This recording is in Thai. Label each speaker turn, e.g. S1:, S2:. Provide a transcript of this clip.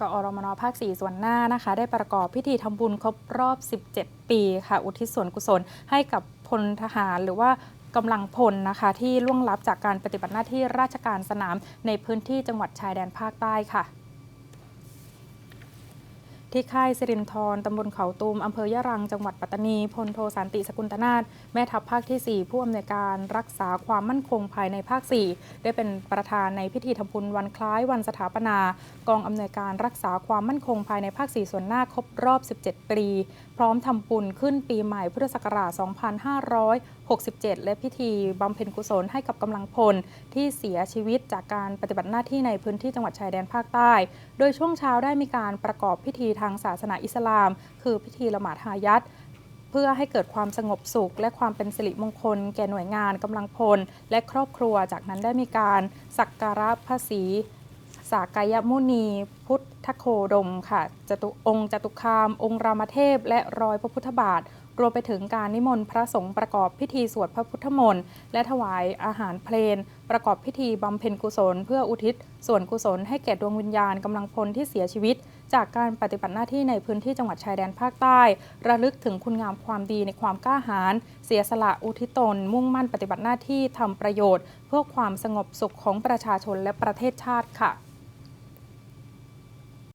S1: กอรมนภาค 4 ส่วนหน้านะคะ ได้ประกอบพิธีทำบุญครบรอบ 17 ปีค่ะ อุทิศส่วนกุศลให้กับพลทหารหรือว่ากำลังพลนะคะที่ล่วงลับจากการปฏิบัติหน้าที่ราชการสนามในพื้นที่จังหวัดชายแดนภาคใต้ค่ะ ที่ค่ายสิรินทรตำบลเขาตูมอำเภอยะรัง จังหวัดปัตตานี พลโทสันติสกุลตนาถแม่ทัพภาคที่ 4 ผู้อำนวยการรักษาความมั่นคงภายในภาค 4 ได้เป็นประธานในพิธีทำบุญวันคล้ายวันสถาปนา กองอำนวยการรักษาความมั่นคงภายในภาค 4 ส่วนหน้าครบรอบ 17 ปี พร้อมทำบุญขึ้นปีใหม่พุทธศักราช 2567 และพิธีบำเพ็ญกุศลให้กับกำลังพลที่เสียชีวิตจากการปฏิบัติหน้าที่ในพื้นที่จังหวัดชายแดนภาคใต้ โดยช่วงเช้าได้มีการประกอบพิธีทางศาสนาอิสลาม คือพิธีละหมาดฮายัดเพื่อให้เกิดความสงบสุข และความเป็นสิริมงคล แก่หน่วยงานกำลังพล และครอบครัว จากนั้นได้มีการสักการะพระศรีสากายมุนี พุทธโคดมค่ะจตุองค์จตุคาม องค์รามเทพ และรอยพระพุทธบาท รวมไปถึงการนิมนต์พระสงฆ์ประกอบพิธีสวดพระพุทธมนต์และถวายอาหารเพลน ประกอบพิธีบำเพ็ญกุศล เพื่ออุทิศ ส่วนกุศลให้แก่ดวงวิญญาณกำลังพลที่เสียชีวิต จากการปฏิบัติหน้าที่ในพื้นที่จังหวัดชายแดนภาคใต้ ระลึกถึงคุณงามความดีในความกล้าหาญเสียสละอุทิศตน มุ่งมั่นปฏิบัติหน้าที่ทำประโยชน์ เพื่อความสงบสุขของประชาชนและประเทศชาติค่ะ